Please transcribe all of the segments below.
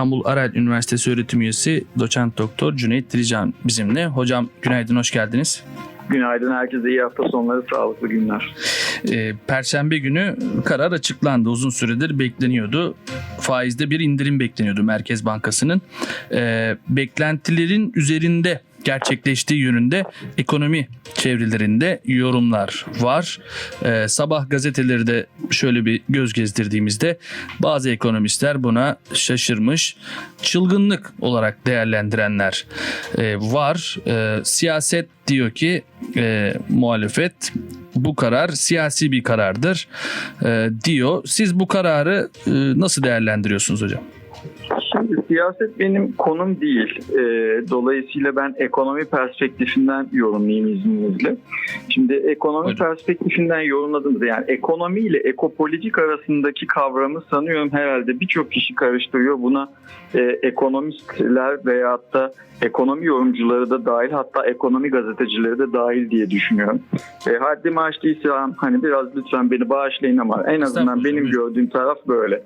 İstanbul Arel Üniversitesi öğretim üyesi doçent doktor Cüneyt Dirican bizimle. Hocam günaydın, hoş geldiniz. Günaydın herkese iyi hafta sonları, sağlıklı günler. Ee, Perşembe günü karar açıklandı. Uzun süredir bekleniyordu. Faizde bir indirim bekleniyordu Merkez Bankası'nın. Ee, beklentilerin üzerinde gerçekleştiği yönünde ekonomi çevrelerinde yorumlar var. Ee, sabah gazeteleri de şöyle bir göz gezdirdiğimizde bazı ekonomistler buna şaşırmış, çılgınlık olarak değerlendirenler e, var. Ee, siyaset diyor ki e, muhalefet bu karar siyasi bir karardır e, diyor. Siz bu kararı e, nasıl değerlendiriyorsunuz hocam? Siyaset benim konum değil. Ee, dolayısıyla ben ekonomi perspektifinden yorumlayayım izninizle. Şimdi ekonomi Buyurun. perspektifinden yorumladığımızda yani ekonomi ile ekopolitik arasındaki kavramı sanıyorum herhalde birçok kişi karıştırıyor. Buna e, ekonomistler veyahut da ekonomi yorumcuları da dahil hatta ekonomi gazetecileri de dahil diye düşünüyorum. E, haddimi aştıysam hani biraz lütfen beni bağışlayın ama en azından benim gördüğüm taraf böyle.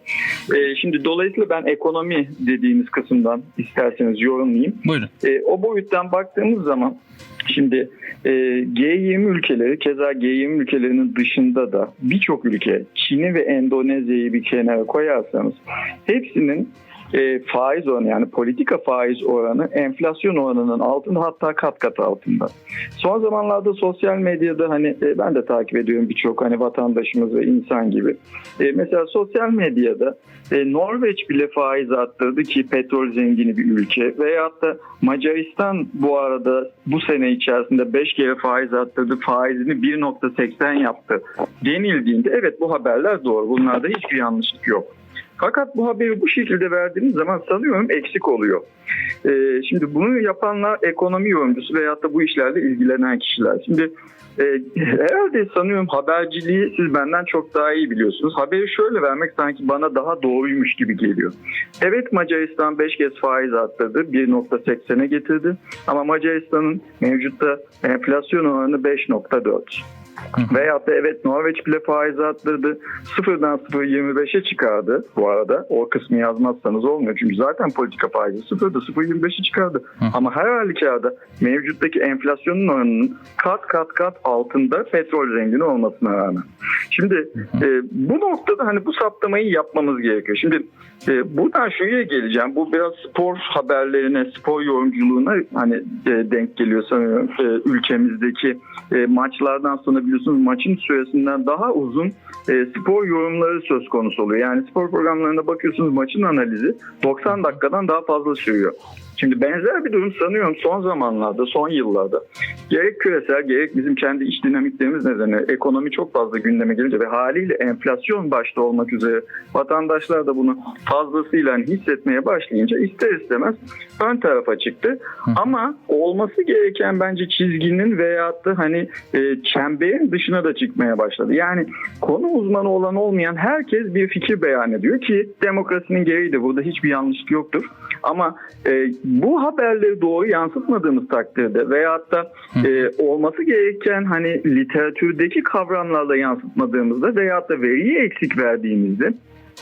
E, şimdi dolayısıyla ben ekonomi dediğimiz kısımdan isterseniz yorumlayayım. Buyurun. E, o boyuttan baktığımız zaman şimdi e, G20 ülkeleri keza G20 ülkelerinin dışında da birçok ülke Çin'i ve Endonezya'yı bir kenara koyarsanız hepsinin e, faiz oranı yani politika faiz oranı enflasyon oranının altında hatta kat kat altında. Son zamanlarda sosyal medyada hani e, ben de takip ediyorum birçok hani vatandaşımız ve insan gibi. E, mesela sosyal medyada e, Norveç bile faiz arttırdı ki petrol zengini bir ülke veyahut da Macaristan bu arada bu sene içerisinde 5 kere faiz arttırdı faizini 1.80 yaptı denildiğinde evet bu haberler doğru bunlarda hiçbir yanlışlık yok. Fakat bu haberi bu şekilde verdiğiniz zaman sanıyorum eksik oluyor. Ee, şimdi bunu yapanlar ekonomi yorumcusu veyahut da bu işlerle ilgilenen kişiler. Şimdi e, herhalde sanıyorum haberciliği siz benden çok daha iyi biliyorsunuz. Haberi şöyle vermek sanki bana daha doğruymuş gibi geliyor. Evet Macaristan 5 kez faiz arttırdı. 1.80'e getirdi. Ama Macaristan'ın mevcutta enflasyon oranı 5.4. Veyahut da evet Norveç bile faiz arttırdı. Sıfırdan 0.25'e çıkardı bu arada. O kısmı yazmazsanız olmuyor. Çünkü zaten politika faizi sıfırda 0.25'e çıkardı. Ama her halükarda mevcuttaki enflasyonun oranının kat kat kat altında petrol zengini olmasına rağmen. Şimdi e, bu noktada hani bu saptamayı yapmamız gerekiyor. Şimdi e, buradan şuraya geleceğim. Bu biraz spor haberlerine, spor yorumculuğuna hani e, denk geliyor sanıyorum. E, ülkemizdeki e, maçlardan sonra biliyorsunuz maçın süresinden daha uzun e, spor yorumları söz konusu oluyor. Yani spor programlarında bakıyorsunuz maçın analizi 90 dakikadan daha fazla sürüyor. Şimdi benzer bir durum sanıyorum son zamanlarda, son yıllarda gerek küresel gerek bizim kendi iç dinamiklerimiz nedeniyle ekonomi çok fazla gündeme gelince ve haliyle enflasyon başta olmak üzere vatandaşlar da bunu fazlasıyla hani hissetmeye başlayınca ister istemez ön tarafa çıktı. Ama olması gereken bence çizginin veyahut da hani e, çemberin dışına da çıkmaya başladı. Yani konu uzmanı olan olmayan herkes bir fikir beyan ediyor ki demokrasinin gereğidir. Burada hiçbir yanlışlık yoktur. Ama e, bu haberleri doğru yansıtmadığımız takdirde veyahut da e, olması gereken hani literatürdeki kavramlarla yansıtmadığımızda veyahut da veriyi eksik verdiğimizde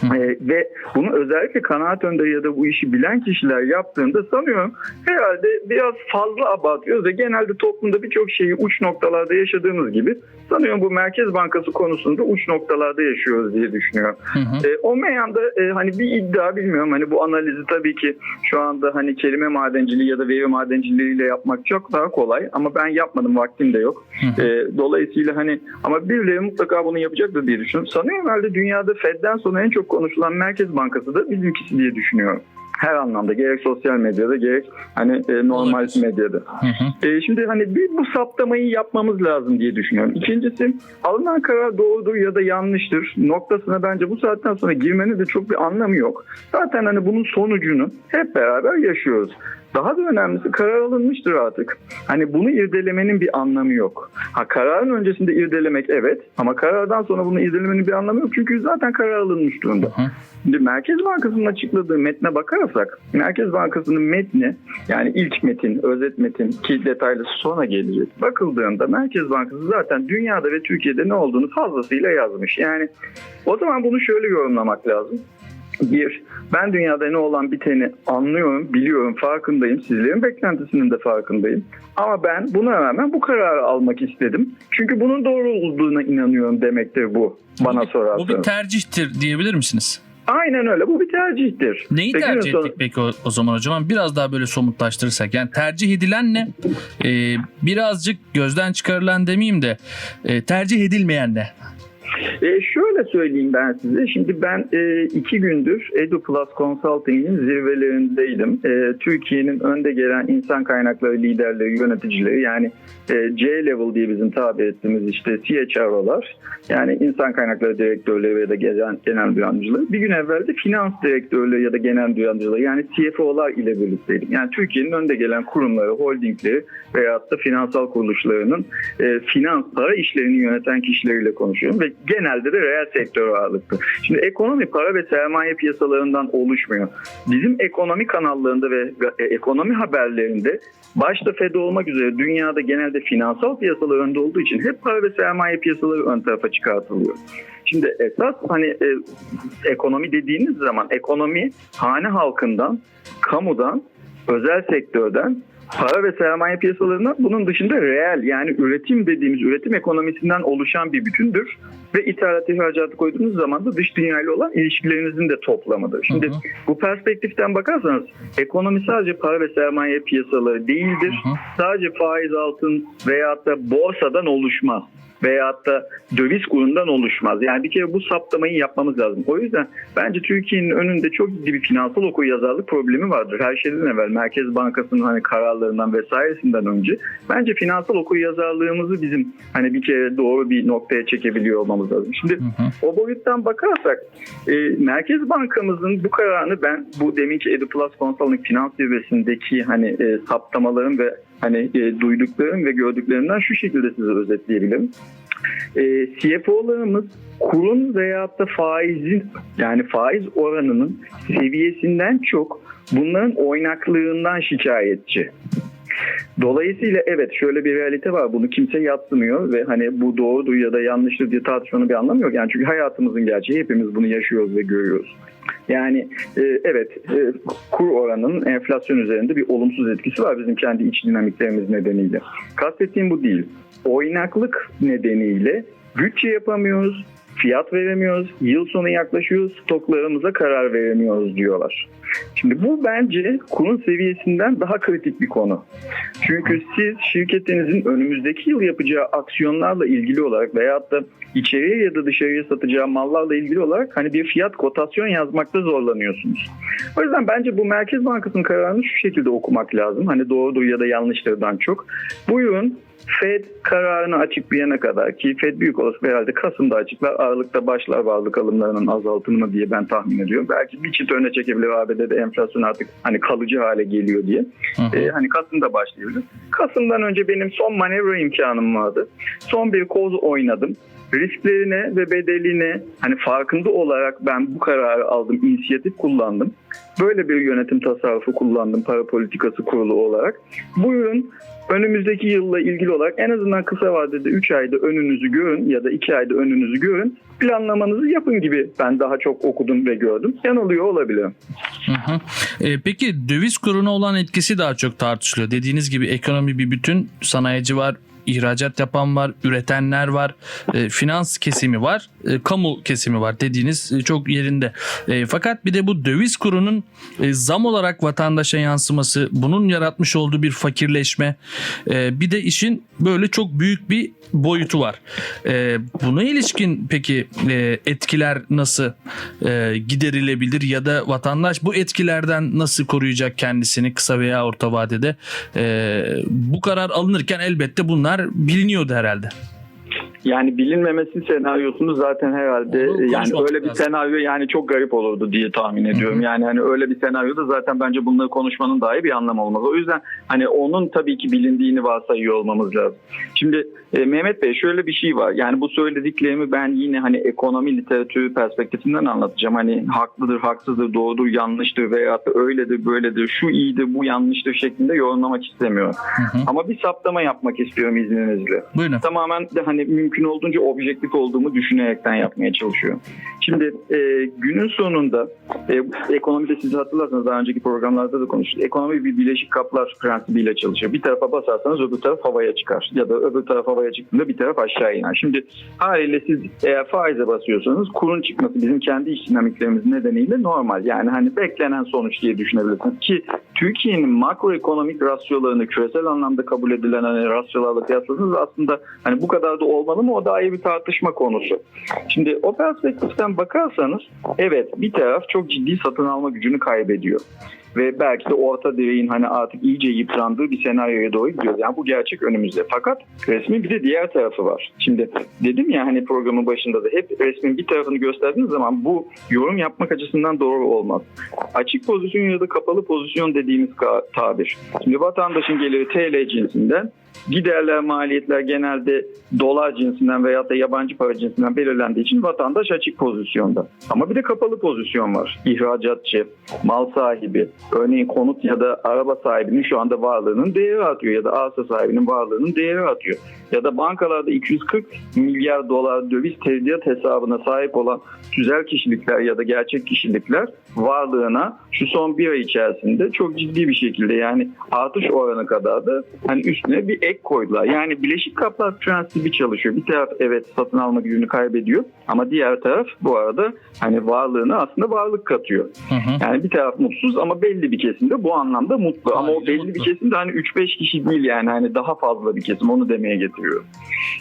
ee, ve bunu özellikle kanaat önderi ya da bu işi bilen kişiler yaptığında sanıyorum herhalde biraz fazla abartıyoruz ve genelde toplumda birçok şeyi uç noktalarda yaşadığımız gibi sanıyorum bu Merkez Bankası konusunda uç noktalarda yaşıyoruz diye düşünüyorum. Ee, o meyanda e, hani bir iddia bilmiyorum hani bu analizi tabii ki şu anda hani kelime madenciliği ya da veri madenciliğiyle yapmak çok daha kolay ama ben yapmadım vaktim de yok. Ee, dolayısıyla hani ama birileri mutlaka bunu yapacaktır diye düşünüyorum. Sanıyorum herhalde dünyada Fed'den sonra en çok konuşulan Merkez Bankası da bizimkisi diye düşünüyorum. Her anlamda gerek sosyal medyada gerek hani e, normal Olabilir. medyada. Hı hı. E, şimdi hani bir bu saptamayı yapmamız lazım diye düşünüyorum. İkincisi alınan karar doğrudur ya da yanlıştır noktasına bence bu saatten sonra girmenin de çok bir anlamı yok. Zaten hani bunun sonucunu hep beraber yaşıyoruz. Daha da önemlisi karar alınmıştır artık. Hani bunu irdelemenin bir anlamı yok. Ha kararın öncesinde irdelemek evet ama karardan sonra bunu irdelemenin bir anlamı yok. Çünkü zaten karar alınmış durumda. Hı hı. Şimdi Merkez Bankası'nın açıkladığı metne bakarsak Merkez Bankası'nın metni yani ilk metin, özet metin ki detaylısı sonra gelecek. Bakıldığında Merkez Bankası zaten dünyada ve Türkiye'de ne olduğunu fazlasıyla yazmış. Yani o zaman bunu şöyle yorumlamak lazım. Bir, ben dünyada ne olan biteni anlıyorum, biliyorum, farkındayım. Sizlerin beklentisinin de farkındayım. Ama ben buna rağmen bu kararı almak istedim. Çünkü bunun doğru olduğuna inanıyorum demektir bu bana Bu sorarsanız. bir tercihtir diyebilir misiniz? Aynen öyle. Bu bir tercihtir. Neyi günün tercih ettik peki o, o zaman hocam? Biraz daha böyle somutlaştırırsak. Yani tercih edilen ne? Ee, birazcık gözden çıkarılan demeyeyim de e, tercih edilmeyen ne? E, şöyle söyleyeyim ben size. Şimdi ben e, iki gündür EduPlus Consulting'in zirvelerindeydim. E, Türkiye'nin önde gelen insan kaynakları liderleri, yöneticileri yani e, C-level diye bizim tabir ettiğimiz işte CHRO'lar yani insan kaynakları direktörleri ya da genel, genel yardımcıları. Bir gün evvel de finans direktörleri ya da genel yardımcıları yani CFO'lar ile birlikteydim. Yani Türkiye'nin önde gelen kurumları, holdingleri veyahut da finansal kuruluşlarının e, finans para işlerini yöneten kişileriyle konuşuyorum ve genelde de reel sektör ağırlıklı. Şimdi ekonomi para ve sermaye piyasalarından oluşmuyor. Bizim ekonomi kanallarında ve e, ekonomi haberlerinde başta FED olmak üzere dünyada genelde finansal piyasalar önde olduğu için hep para ve sermaye piyasaları ön tarafa çıkartılıyor. Şimdi esas hani e, ekonomi dediğiniz zaman ekonomi hane halkından, kamudan, özel sektörden para ve sermaye piyasalarından bunun dışında reel yani üretim dediğimiz üretim ekonomisinden oluşan bir bütündür. Ve ithalat ihracatı koyduğunuz zaman da dış dünyayla olan ilişkilerinizin de toplamıdır. Şimdi Hı hı. bu perspektiften bakarsanız ekonomi sadece para ve sermaye piyasaları değildir. Hı hı. Sadece faiz altın veyahut da borsadan oluşmaz veyahut da döviz kurundan oluşmaz. Yani bir kere bu saptamayı yapmamız lazım. O yüzden bence Türkiye'nin önünde çok ciddi bir finansal okuryazarlık problemi vardır. Her şeyden evvel Merkez Bankası'nın hani kararlarından vesairesinden önce bence finansal okuryazarlığımızı bizim hani bir kere doğru bir noktaya çekebiliyor olmamız lazım. Şimdi Hı hı. o boyuttan bakarsak e, Merkez Bankamızın bu kararını ben bu deminki EduPlus Consulting Finans Zirvesi'ndeki hani e, saptamaların ve hani e, duyduklarım ve gördüklerimden şu şekilde size özetleyebilirim. E, CFO'larımız kurun veyahut da faizin yani faiz oranının seviyesinden çok bunların oynaklığından şikayetçi. Dolayısıyla evet şöyle bir realite var. Bunu kimse yatsımıyor ve hani bu doğrudur ya da yanlıştır diye tartışmanın bir anlamı yok. Yani çünkü hayatımızın gerçeği hepimiz bunu yaşıyoruz ve görüyoruz. Yani e, evet e, kur oranının enflasyon üzerinde bir olumsuz etkisi var bizim kendi iç dinamiklerimiz nedeniyle. Kastettiğim bu değil. Oynaklık nedeniyle bütçe yapamıyoruz, fiyat veremiyoruz, yıl sonu yaklaşıyor, stoklarımıza karar veremiyoruz diyorlar. Şimdi bu bence kurun seviyesinden daha kritik bir konu. Çünkü siz şirketinizin önümüzdeki yıl yapacağı aksiyonlarla ilgili olarak veyahut da içeriye ya da dışarıya satacağı mallarla ilgili olarak hani bir fiyat kotasyon yazmakta zorlanıyorsunuz. O yüzden bence bu Merkez Bankası'nın kararını şu şekilde okumak lazım. Hani doğrudur ya da yanlıştırdan çok. Buyurun Fed kararını açıklayana kadar ki Fed büyük olasılıkla herhalde Kasım'da açıklar, Aralık'ta başlar varlık alımlarının azaltımını diye ben tahmin ediyorum. Belki bir çift öne çekebilir ABD'de enflasyon artık hani kalıcı hale geliyor diye. Hı hı. Ee, hani Kasım'da başlayabilir. Kasım'dan önce benim son manevra imkanım vardı. Son bir koz oynadım. Risklerine ve bedeline hani farkında olarak ben bu kararı aldım, inisiyatif kullandım. Böyle bir yönetim tasarrufu kullandım para politikası kurulu olarak. Buyurun önümüzdeki yılla ilgili olarak en azından kısa vadede 3 ayda önünüzü görün ya da 2 ayda önünüzü görün. Planlamanızı yapın gibi ben daha çok okudum ve gördüm. Yanılıyor olabilirim. Hı hı. E, peki döviz kuruna olan etkisi daha çok tartışılıyor. Dediğiniz gibi ekonomi bir bütün, sanayici var, ihracat yapan var, üretenler var, e, finans kesimi var, e, kamu kesimi var dediğiniz e, çok yerinde. E, fakat bir de bu döviz kurunun e, zam olarak vatandaşa yansıması, bunun yaratmış olduğu bir fakirleşme, e, bir de işin böyle çok büyük bir boyutu var. E, buna ilişkin peki e, etkiler nasıl e, giderilebilir ya da vatandaş bu etkilerden nasıl koruyacak kendisini kısa veya orta vadede? E, bu karar alınırken elbette bunlar biliniyordu herhalde. Yani bilinmemesi senaryosunu zaten herhalde Onu yani öyle bir lazım. senaryo yani çok garip olurdu diye tahmin ediyorum. Yani hani öyle bir senaryoda zaten bence bunları konuşmanın dahi bir anlamı olmaz. O yüzden hani onun tabii ki bilindiğini varsayıyor olmamız lazım. Şimdi e, Mehmet Bey şöyle bir şey var. Yani bu söylediklerimi ben yine hani ekonomi literatürü perspektifinden anlatacağım. Hani haklıdır, haksızdır, doğrudur, yanlıştır veya da öyledir, böyledir, şu iyidir, bu yanlıştır şeklinde yorumlamak istemiyorum. Hı hı. Ama bir saptama yapmak istiyorum izninizle Buyurun. tamamen de hani mümkün olduğunca objektif olduğumu düşünerekten yapmaya çalışıyorum. Şimdi e, günün sonunda e, ekonomide siz hatırlarsanız daha önceki programlarda da konuştuk. Ekonomi bir bileşik kaplar prensibiyle çalışıyor. Bir tarafa basarsanız öbür taraf havaya çıkar. Ya da öbür taraf havaya çıktığında bir taraf aşağı iner. Şimdi haliyle siz eğer faize basıyorsanız kurun çıkması bizim kendi iş dinamiklerimiz nedeniyle normal. Yani hani beklenen sonuç diye düşünebilirsiniz. Ki Türkiye'nin makroekonomik rasyolarını küresel anlamda kabul edilen hani rasyolarla kıyasladığınız aslında hani bu kadar da olmalı mı o da ayrı bir tartışma konusu. Şimdi o perspektiften bakarsanız evet bir taraf çok ciddi satın alma gücünü kaybediyor. Ve belki de orta direğin hani artık iyice yıprandığı bir senaryoya doğru gidiyoruz. Yani bu gerçek önümüzde. Fakat resmin bir de diğer tarafı var. Şimdi dedim ya hani programın başında da hep resmin bir tarafını gösterdiğiniz zaman bu yorum yapmak açısından doğru olmaz. Açık pozisyon ya da kapalı pozisyon dediğimiz tabir. Şimdi vatandaşın geliri TL cinsinden Giderler, maliyetler genelde dolar cinsinden veyahut da yabancı para cinsinden belirlendiği için vatandaş açık pozisyonda. Ama bir de kapalı pozisyon var. İhracatçı, mal sahibi, örneğin konut ya da araba sahibinin şu anda varlığının değeri artıyor ya da arsa sahibinin varlığının değeri artıyor. Ya da bankalarda 240 milyar dolar döviz tevdiat hesabına sahip olan tüzel kişilikler ya da gerçek kişilikler varlığına şu son bir ay içerisinde çok ciddi bir şekilde yani artış oranı kadar da hani üstüne bir ek koydular. Yani bileşik kaplar prensibi çalışıyor. Bir taraf evet satın alma gücünü kaybediyor ama diğer taraf bu arada hani varlığına aslında varlık katıyor. Hı hı. Yani bir taraf mutsuz ama belli bir kesim de bu anlamda mutlu. Ama o belli bir mutlu. kesim de hani 3-5 kişi değil yani hani daha fazla bir kesim onu demeye getiriyorum.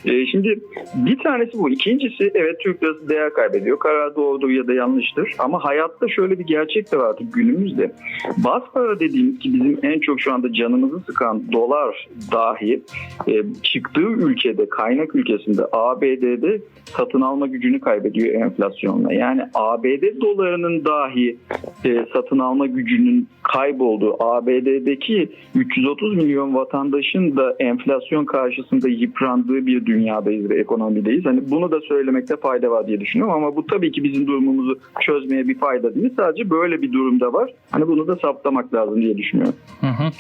Ee, şimdi bir tanesi bu. İkincisi evet Türk lirası değer kaybediyor. Karar doğrudur ya da yanlıştır. Ama hayatta şöyle bir gerçek de var artık günümüzde. Baz para dediğimiz ki bizim en çok şu anda canımızı sıkan dolar dahi e, çıktığı ülkede kaynak ülkesinde ABD'de satın alma gücünü kaybediyor enflasyonla. Yani ABD dolarının dahi e, satın alma gücünün kaybolduğu ABD'deki 330 milyon vatandaşın da enflasyon karşısında yıprandığı bir dünyadayız ve ekonomideyiz. Hani bunu da söylemekte fayda var diye düşünüyorum ama bu tabii ki bizim durumumuzu çözmeye bir fayda değil. Sadece böyle bir durumda var. Hani bunu da saptamak lazım diye düşünüyorum. Hı hı.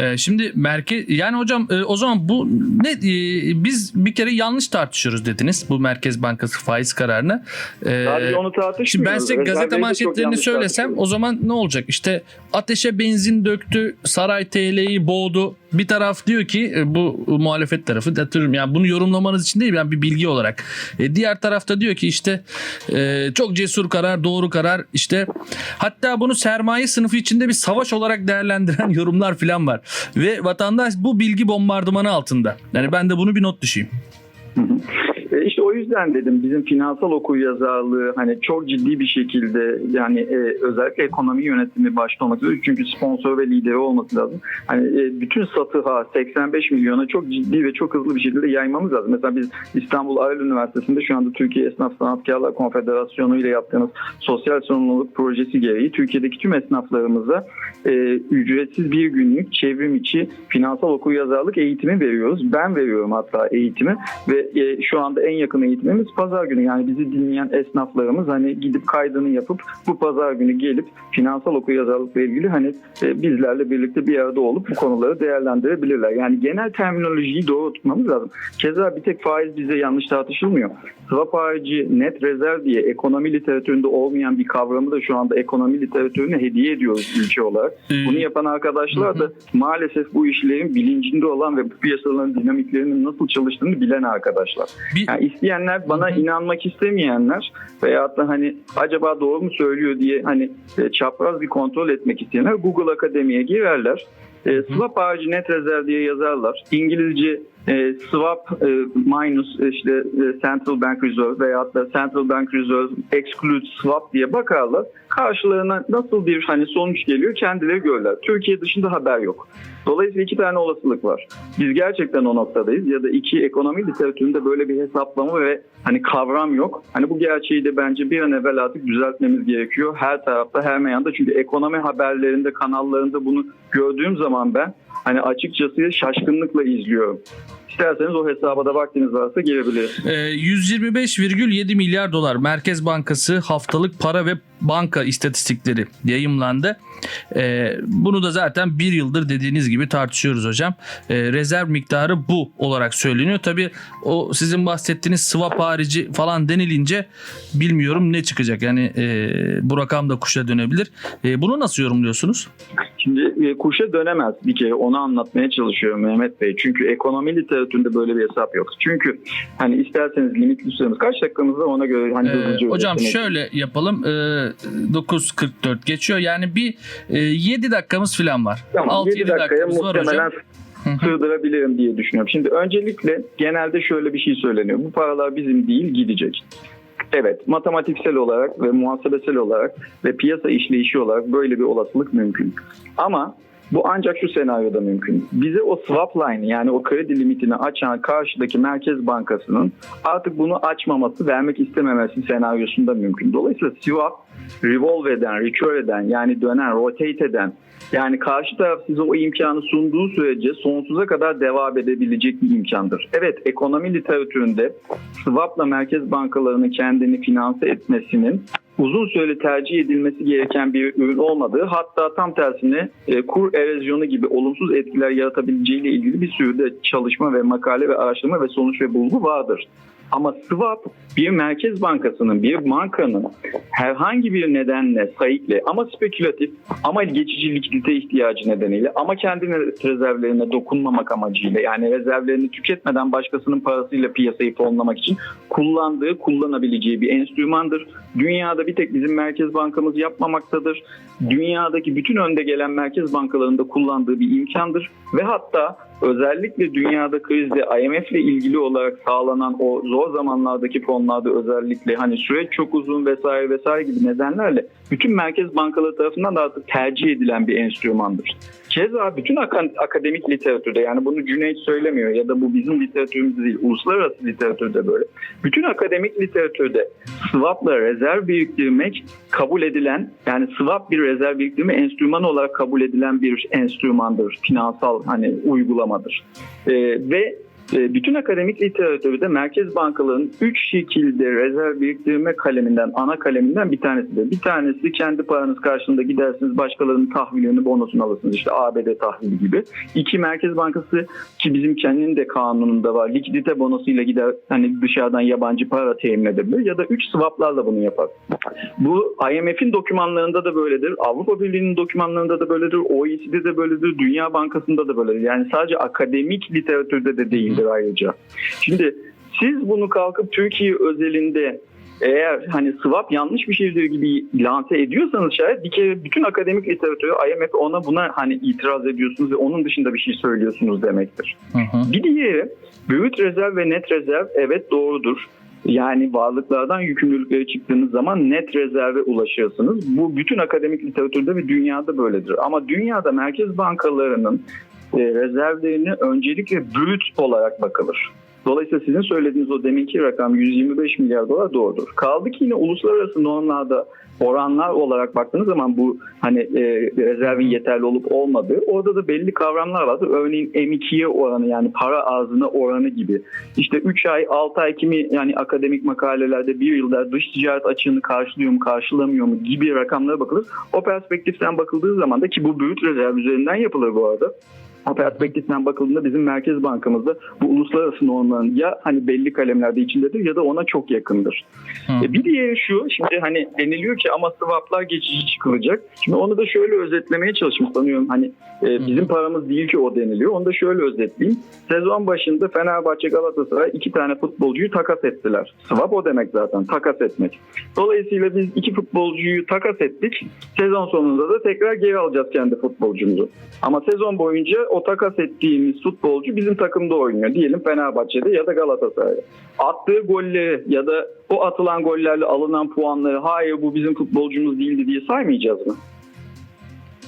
Ee, şimdi merkez yani hocam e, o zaman bu ne e, biz bir kere yanlış tartışıyoruz dediniz bu Merkez Bankası faiz kararını. Ee, Sadece onu tartışmıyoruz. Şimdi ben size gazete manşetlerini söylesem o zaman ne olacak? İşte ateşe benzin döktü, saray TL'yi boğdu. Bir taraf diyor ki e, bu muhalefet tarafı atıyorum yani bunu yorumlamanız için değil yani bir bilgi olarak. E, diğer tarafta diyor ki işte e, çok cesur karar, doğru karar. İşte hatta bunu sermaye sınıfı içinde bir savaş olarak değerlendiren yorumlar falan var. Ve vatandaş bu bilgi bombardımanı altında. Yani ben de bunu bir not düşeyim. E işte o yüzden dedim bizim finansal okuryazarlığı hani çok ciddi bir şekilde yani e, özellikle ekonomi yönetimi başta olmak üzere çünkü sponsor ve lideri olması lazım. Hani e, bütün satıha 85 milyona çok ciddi ve çok hızlı bir şekilde yaymamız lazım. Mesela biz İstanbul Aral Üniversitesi'nde şu anda Türkiye Esnaf Sanatkarlar Konfederasyonu ile yaptığımız sosyal sorumluluk projesi gereği Türkiye'deki tüm esnaflarımıza e, ücretsiz bir günlük çevrim içi finansal okuryazarlık eğitimi veriyoruz. Ben veriyorum hatta eğitimi ve e, şu anda en yakın eğitimimiz pazar günü. Yani bizi dinleyen esnaflarımız hani gidip kaydını yapıp bu pazar günü gelip finansal okuryazarlıkla ilgili hani e, bizlerle birlikte bir arada olup bu konuları değerlendirebilirler. Yani genel terminolojiyi doğru tutmamız lazım. Keza bir tek faiz bize yanlış tartışılmıyor. Swap harici net rezerv diye ekonomi literatüründe olmayan bir kavramı da şu anda ekonomi literatürüne hediye ediyoruz ülke olarak. Ee, Bunu yapan arkadaşlar da maalesef bu işlerin bilincinde olan ve bu piyasaların dinamiklerinin nasıl çalıştığını bilen arkadaşlar. bir, Yani isteyenler bana inanmak istemeyenler veyahut da hani acaba doğru mu söylüyor diye hani e, çapraz bir kontrol etmek isteyenler Google Akademi'ye girerler. E, swap harici net rezerv diye yazarlar. İngilizce e, swap e, minus işte e, central bank reserve veyahut da central bank reserve exclude swap diye bakarlar. Karşılarına nasıl bir hani sonuç geliyor kendileri görürler. Türkiye dışında haber yok. Dolayısıyla iki tane olasılık var. Biz gerçekten o noktadayız ya da iki ekonomi literatüründe böyle bir hesaplama ve hani kavram yok. Hani bu gerçeği de bence bir an evvel artık düzeltmemiz gerekiyor. Her tarafta her meyanda çünkü ekonomi haberlerinde kanallarında bunu gördüğüm zaman ben hani açıkçası şaşkınlıkla izliyorum. İsterseniz o hesaba da vaktiniz varsa girebiliriz. e, 125,7 milyar dolar Merkez Bankası haftalık para ve banka istatistikleri yayımlandı. E, bunu da zaten bir yıldır dediğiniz gibi tartışıyoruz hocam. E, rezerv miktarı bu olarak söyleniyor. Tabii o sizin bahsettiğiniz swap harici falan denilince bilmiyorum ne çıkacak. Yani e, bu rakam da kuşa dönebilir. E, bunu nasıl yorumluyorsunuz? Şimdi e, kuşa dönemez bir kere onu anlatmaya çalışıyorum Mehmet Bey. Çünkü ekonomi literatüründe böyle bir hesap yok. Çünkü hani isterseniz limitli süremiz kaç dakikamız var ona göre hani Ee, hızlıca hocam şöyle yapalım. Ee, 9.44 geçiyor. Yani bir e, 7 dakikamız falan var. Tamam 6-7 7 dakikaya dakikamız var muhtemelen hocam. Sığdırabilirim diye düşünüyorum. Şimdi öncelikle genelde şöyle bir şey söyleniyor. Bu paralar bizim değil gidecek. Evet matematiksel olarak ve muhasebesel olarak ve piyasa işleyişi olarak böyle bir olasılık mümkün. Ama bu ancak şu senaryoda mümkün. Bize o swap line yani o kredi limitini açan karşıdaki Merkez Bankası'nın artık bunu açmaması, vermek istememesi senaryosunda mümkün. Dolayısıyla swap revolve eden, recur eden yani dönen, rotate eden yani karşı taraf size o imkanı sunduğu sürece sonsuza kadar devam edebilecek bir imkandır. Evet ekonomi literatüründe swapla merkez bankalarının kendini finanse etmesinin uzun süreli tercih edilmesi gereken bir ürün olmadığı hatta tam tersine e, kur erozyonu gibi olumsuz etkiler yaratabileceğiyle ilgili bir sürü de çalışma ve makale ve araştırma ve sonuç ve bulgu vardır. Ama swap bir merkez bankasının, bir bankanın herhangi bir nedenle, sayıkla ama spekülatif ama geçici likidite ihtiyacı nedeniyle ama kendi rezervlerine dokunmamak amacıyla yani rezervlerini tüketmeden başkasının parasıyla piyasayı fonlamak için kullandığı, kullanabileceği bir enstrümandır. Dünyada bir tek bizim merkez bankamız yapmamaktadır. Dünyadaki bütün önde gelen merkez bankalarında kullandığı bir imkandır ve hatta özellikle dünyada krizde IMF ile ilgili olarak sağlanan o zor zamanlardaki fonlarda özellikle hani süreç çok uzun vesaire vesaire gibi nedenlerle bütün merkez bankaları tarafından da artık tercih edilen bir enstrümandır. Keza bütün aka- akademik literatürde yani bunu Cüneyt söylemiyor ya da bu bizim literatürümüz değil uluslararası literatürde böyle. Bütün akademik literatürde swapla rezerv biriktirmek kabul edilen yani swap bir rezerv biriktirme enstrümanı olarak kabul edilen bir enstrümandır. Finansal hani uygulamadır. Ee, ve bütün akademik literatürde merkez bankalarının üç şekilde rezerv biriktirme kaleminden, ana kaleminden bir tanesidir. Bir tanesi kendi paranız karşılığında gidersiniz başkalarının tahvilini, bonosunu alırsınız. İşte ABD tahvili gibi. İki Merkez Bankası ki bizim kendinin de kanununda var. Likidite bonosuyla gider hani dışarıdan yabancı para temin edebilir. Ya da üç swaplarla bunu yapar. Bu IMF'in dokümanlarında da böyledir. Avrupa Birliği'nin dokümanlarında da böyledir. OECD'de de böyledir. Dünya Bankası'nda da böyledir. Yani sadece akademik literatürde de değildir ayrıca. Şimdi siz bunu kalkıp Türkiye özelinde eğer hani swap yanlış bir şeydir gibi lanse ediyorsanız şayet bir kere bütün akademik literatürü IMF ona buna hani itiraz ediyorsunuz ve onun dışında bir şey söylüyorsunuz demektir. Hı hı. Bir diğeri brüt rezerv ve net rezerv evet doğrudur. Yani varlıklardan yükümlülükleri çıktığınız zaman net rezerve ulaşırsınız. Bu bütün akademik literatürde ve dünyada böyledir. Ama dünyada merkez bankalarının e, rezervlerine öncelikle brüt olarak bakılır. Dolayısıyla sizin söylediğiniz o deminki rakam 125 milyar dolar doğrudur. Kaldı ki yine uluslararası normlarda oranlar olarak baktığınız zaman bu hani e, rezervin yeterli olup olmadığı orada da belli kavramlar vardır. Örneğin M2'ye oranı yani para ağzına oranı gibi. İşte 3 ay 6 ay kimi yani akademik makalelerde bir yılda dış ticaret açığını karşılıyor mu karşılamıyor mu gibi rakamlara bakılır. O perspektiften bakıldığı zaman da ki bu brüt rezerv üzerinden yapılır bu arada. Perspektiften bakıldığında bizim Merkez Bankamızda bu uluslararası normların ya hani belli kalemlerde içindedir ya da ona çok yakındır. E bir diğeri şu şimdi hani deniliyor ki ama swaplar geçici çıkılacak. Şimdi onu da şöyle özetlemeye çalışmış sanıyorum hani e, bizim paramız değil ki o deniliyor. Onu da şöyle özetleyeyim. Sezon başında Fenerbahçe Galatasaray iki tane futbolcuyu takas ettiler. Swap o demek zaten takas etmek. Dolayısıyla biz iki futbolcuyu takas ettik. Sezon sonunda da tekrar geri alacağız kendi futbolcumuzu. Ama sezon boyunca o takas ettiğimiz futbolcu bizim takımda oynuyor. Diyelim Fenerbahçe'de ya da Galatasaray'da. Attığı golleri ya da o atılan gollerle alınan puanları hayır bu bizim futbolcumuz değildi diye saymayacağız mı?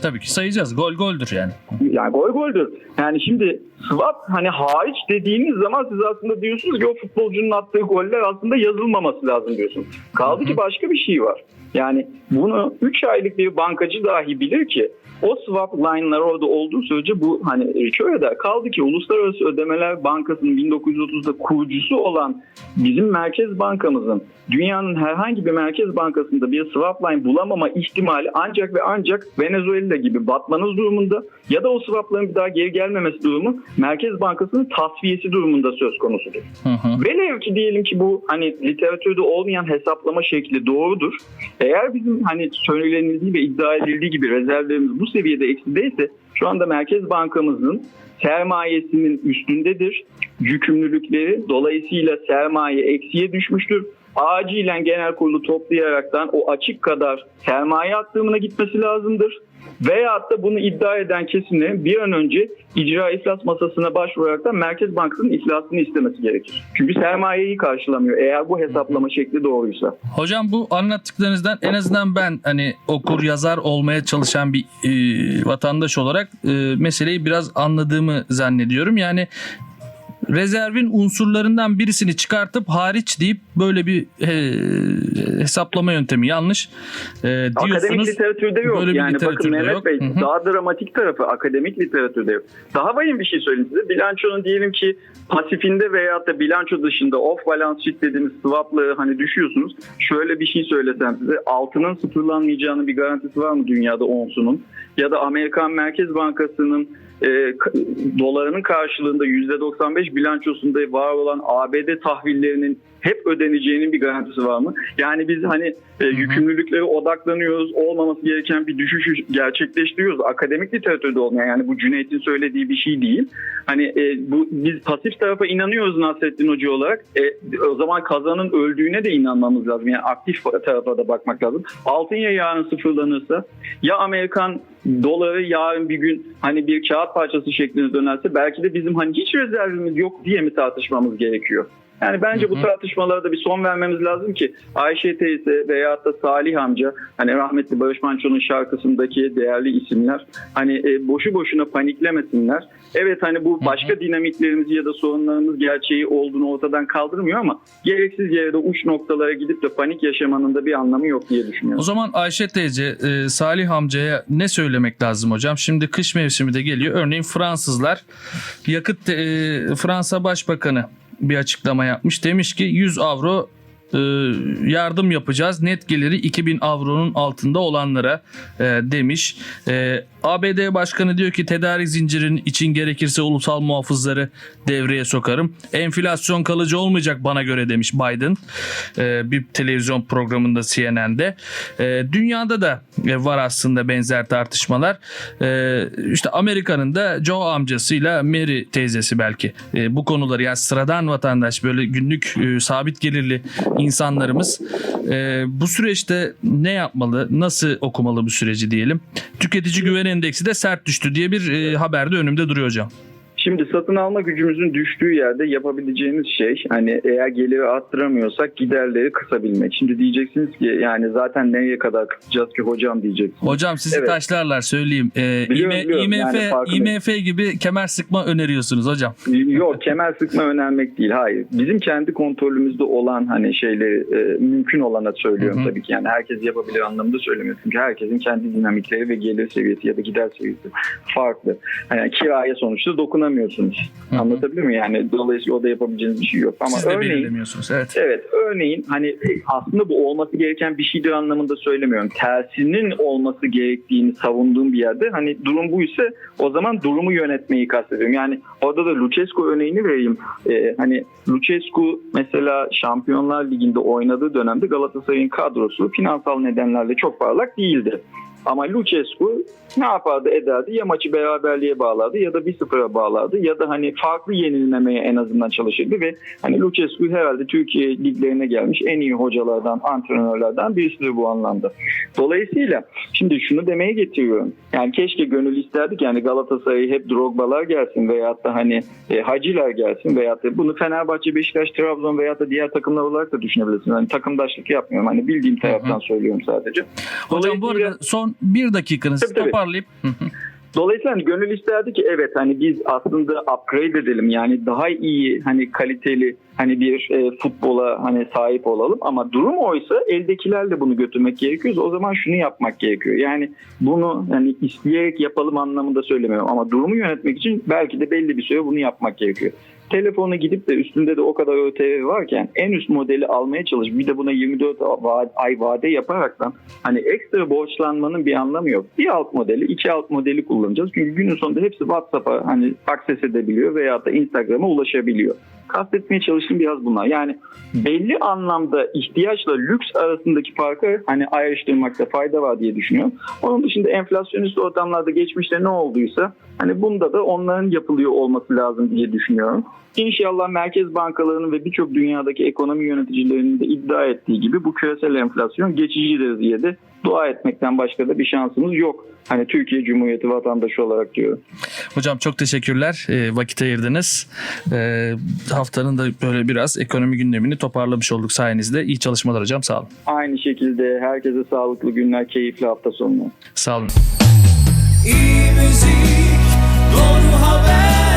Tabii ki sayacağız. Gol goldür yani. Yani gol goldür. Yani şimdi swap hani hariç dediğiniz zaman siz aslında diyorsunuz ki o futbolcunun attığı goller aslında yazılmaması lazım diyorsunuz. Kaldı ki başka bir şey var. Yani bunu 3 aylık bir bankacı dahi bilir ki o swap line'lar orada olduğu sürece bu hani rico eder. Kaldı ki Uluslararası Ödemeler Bankası'nın 1930'da kurucusu olan bizim Merkez Bankamızın dünyanın herhangi bir merkez bankasında bir swap line bulamama ihtimali ancak ve ancak Venezuela gibi batmanız durumunda ya da o swapların bir daha geri gelmemesi durumu Merkez Bankası'nın tasfiyesi durumunda söz konusudur. Hı hı. Velev ki diyelim ki bu hani literatürde olmayan hesaplama şekli doğrudur. Eğer bizim hani söylenildiği ve iddia edildiği gibi rezervlerimiz bu seviyede eksideyse şu anda Merkez Bankamızın sermayesinin üstündedir. Yükümlülükleri dolayısıyla sermaye eksiye düşmüştür. Acilen genel kurulu toplayaraktan o açık kadar sermaye attığımına gitmesi lazımdır. Veyahut da bunu iddia eden kesimlerin bir an önce icra iflas masasına başvurarak da Merkez Bankası'nın iflasını istemesi gerekir. Çünkü sermayeyi karşılamıyor eğer bu hesaplama şekli doğruysa. Hocam bu anlattıklarınızdan en azından ben hani okur yazar olmaya çalışan bir e, vatandaş olarak e, meseleyi biraz anladığımı zannediyorum. Yani rezervin unsurlarından birisini çıkartıp hariç deyip böyle bir e, hesaplama yöntemi yanlış e, Akademik diyorsunuz. literatürde yok. Böyle yani bakın literatürde Mehmet yok. Bey Hı hı. daha dramatik tarafı akademik literatürde yok. Daha vahim bir şey söyleyeyim size. Bilançonun diyelim ki pasifinde veyahut da bilanço dışında off balance sheet dediğimiz swap'ları hani düşüyorsunuz. Şöyle bir şey söylesem size altının sıfırlanmayacağının bir garantisi var mı dünyada onsunun? Ya da Amerikan Merkez Bankası'nın e, dolarının karşılığında %95 bilançosunda var olan ABD tahvillerinin hep ödeneceğinin bir garantisi var mı? Yani biz hani e, yükümlülüklere odaklanıyoruz. Olmaması gereken bir düşüşü gerçekleştiriyoruz. Akademik literatürde olmayan yani bu Cüneyt'in söylediği bir şey değil. Hani e, bu biz pasif tarafa inanıyoruz Nasrettin Hoca olarak. E, o zaman kazanın öldüğüne de inanmamız lazım. Yani aktif tarafa da bakmak lazım. Altın ya yarın sıfırlanırsa ya Amerikan doları yarın bir gün hani bir kağıt parçası şeklinde dönerse belki de bizim hani hiç rezervimiz yok diye mi tartışmamız gerekiyor? Yani bence bu tartışmalara da bir son vermemiz lazım ki Ayşe teyze veyahut da Salih amca hani rahmetli Barış Manço'nun şarkısındaki değerli isimler hani e, boşu boşuna paniklemesinler. Evet hani bu başka dinamiklerimizi ya da sorunlarımız gerçeği olduğunu ortadan kaldırmıyor ama gereksiz yere de uç noktalara gidip de panik yaşamanın da bir anlamı yok diye düşünüyorum. O zaman Ayşe teyze, e, Salih amcaya ne söylemek lazım hocam? Şimdi kış mevsimi de geliyor. Örneğin Fransızlar yakıt e, Fransa Başbakanı bir açıklama yapmış. Demiş ki 100 avro e, yardım yapacağız. Net geliri 2000 avronun altında olanlara e, demiş. E, ABD Başkanı diyor ki tedarik zincirinin için gerekirse ulusal muhafızları devreye sokarım. Enflasyon kalıcı olmayacak bana göre demiş Biden e, bir televizyon programında CNN'de. E, dünyada da e, var aslında benzer tartışmalar. E, işte Amerika'nın da Joe amcasıyla Mary teyzesi belki bu konuları yani sıradan vatandaş böyle günlük sabit gelirli insanlarımız bu süreçte ne yapmalı? Nasıl okumalı bu süreci diyelim? Tüketici güven endeksi de sert düştü diye bir e, haber de önümde duruyor hocam. Şimdi satın alma gücümüzün düştüğü yerde yapabileceğimiz şey hani eğer geliri arttıramıyorsak giderleri kısabilmek. Şimdi diyeceksiniz ki yani zaten nereye kadar kısacağız ki hocam diyeceksiniz. Hocam sizi Evet. taşlarlar söyleyeyim. E, Biliyorum, IM- biliyorum. IMF, Yani. IMF gibi kemer sıkma öneriyorsunuz hocam. Yok kemer sıkma önermek değil hayır. Bizim kendi kontrolümüzde olan hani şeyleri e, mümkün olana söylüyorum Hı hı. tabii ki. Yani herkes yapabilir anlamında söylemiyorum. Çünkü herkesin kendi dinamikleri ve gelir seviyesi ya da gider seviyesi farklı. Yani kiraya sonuçta dokunamıyorsunuz. Hı hı. Anlatabiliyor muyum? Yani dolayısıyla o da yapabileceğiniz bir şey yok. Ama Siz de örneğin belirlemiyorsunuz. Evet. Evet örneğin hani aslında bu olması gereken bir şeydir anlamında söylemiyorum. Tersinin olması gerektiğini savunduğum bir yerde hani durum bu ise o zaman durumu yönetmeyi kastediyorum. Yani orada da Lucescu örneğini vereyim. Ee, hani Lucescu mesela Şampiyonlar Ligi'nde oynadığı dönemde Galatasaray'ın kadrosu finansal nedenlerle çok parlak değildi. Ama Lucescu ne yapardı ederdi ya maçı beraberliğe bağlardı ya da 1-0'a bağlardı ya da hani farklı yenilmemeye en azından çalışırdı ve hani Lucescu herhalde Türkiye liglerine gelmiş en iyi hocalardan, antrenörlerden birisidir bu anlamda. Dolayısıyla şimdi şunu demeye getiriyorum. Yani keşke gönül isterdik yani Galatasaray'a hep Drogba'lar gelsin veyahut da hani e, Haciler gelsin veyahut da bunu Fenerbahçe, Beşiktaş, Trabzon veyahut da diğer takımlar olarak da düşünebilirsiniz. Hani takımdaşlık yapmıyorum. Hani bildiğim taraftan söylüyorum sadece. Hocam bu arada son bir dakikanızı Tabii, tabii. toparlayıp. Dolayısıyla hani gönül isterdi ki evet hani biz aslında upgrade edelim yani daha iyi hani kaliteli hani bir e, futbola hani sahip olalım ama durum oysa eldekilerle bunu götürmek gerekiyor. O zaman şunu yapmak gerekiyor. Yani bunu hani isteyerek yapalım anlamında söylemiyorum ama durumu yönetmek için belki de belli bir süre bunu yapmak gerekiyor. Telefonu gidip de üstünde de o kadar ÖTV varken en üst modeli almaya çalış. Bir de buna 24 va- ay vade yaparaktan hani ekstra borçlanmanın bir anlamı yok. Bir alt modeli, iki alt modeli kullanacağız. Çünkü günün sonunda hepsi WhatsApp'a hani akses edebiliyor veya da Instagram'a ulaşabiliyor. Kastetmeye çalıştığım biraz bunlar. Yani belli anlamda ihtiyaçla lüks arasındaki farkı hani ayrıştırmakta fayda var diye düşünüyorum. Onun dışında enflasyonist ortamlarda geçmişte ne olduysa hani bunda da onların yapılıyor olması lazım diye düşünüyorum. İnşallah merkez bankalarının ve birçok dünyadaki ekonomi yöneticilerinin de iddia ettiği gibi bu küresel enflasyon geçicidir diye de dua etmekten başka da bir şansımız yok. Hani Türkiye Cumhuriyeti vatandaşı olarak diyorum. Hocam çok teşekkürler. E, vakit ayırdınız. E, haftanın da böyle biraz ekonomi gündemini toparlamış olduk sayenizde. İyi çalışmalar hocam. Sağ olun. Aynı şekilde herkese sağlıklı günler, keyifli hafta sonu. Sağ olun. İyi müzik, doğru haber.